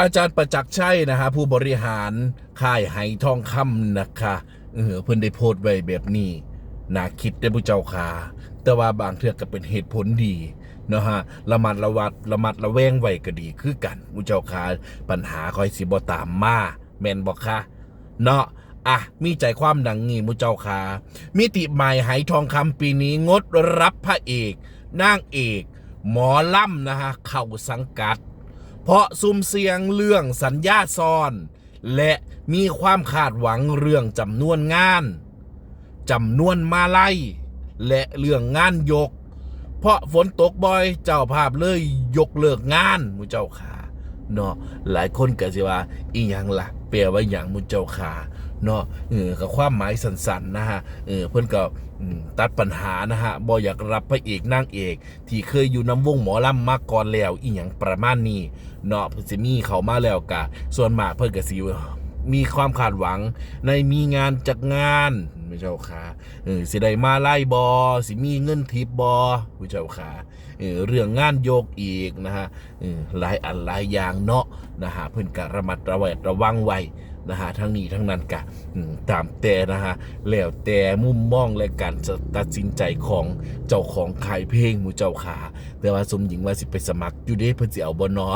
อาจารย์ประจักษ์ชัยนะฮะผู้บริหารค่ายไหทองคำนะคะเออเพิ่นได้โพสต์ไว้แบบนี้น่าคิดได้ผู้เจ้าค่ะแต่ว่าบางเทื่อก็เป็นเหตุผลดีเนาะฮะระมัดระวัดระมัดระแวงไว้ก็ดีคือกันผู้เจ้าค่ะปัญหาคอยสิบ่ตามมาแม่นบ่คะเนาะอะมีใจความดังงี้ผู้เจ้าค่ะมิติใหม่ไหทองคำปีนี้งดรับพระเอกนางเอก หมอล่ำนะฮะ เข้าสังกัด เพราะซุ่มเสียงเรื่องสัญญาซ้อน และมีความคาดหวังเรื่องจำนวนงานจำนวนมาไล่และเรื่องงานยก เพราะฝนตกบ่อยเจ้าภาพเลยยกเลิกงานมุเจ้าขาเนาะหลายคนก็สิว่าอีหยังล่ะเปลว่าอย่างมุเจ้าขา เนาะเออกับความหมายสั้นๆนะฮะเออเพิ่อนก็ตัดปัญหานะฮะบ่อยากรับพระเอกนางเอก ที่เคยอยู่น้ำวงหมอลำมาก่อนแล้วอีหยังประมาณนี้เนาะเพิ่นสิมีเขามาแล้วกะส่วนมากเพิ่อนก็สิมีความคาดหวังในมีงานจากงานไม่เจ้าค่ะเออสิได้มาไล่บอสิมีเงินทิปบอผู้เจ้าค่ะเออเรื่องงานโยกอีกนะฮะเออหลายอันหลายอย่างเนาะนะฮะเพิ่อนก็ระมัดระแวดระวังไว้ นะฮะทั้งนี้ทั้งนั้นกะตามแต่นะฮะแล้วแต่มุมมองและการตัดสินใจของเจ้าของขายเพลงมูเจ้าขาแต่ว่าสมหญิงว่าสิไปสมัครอยู่เด้เพิ่นสิเอาบนนอ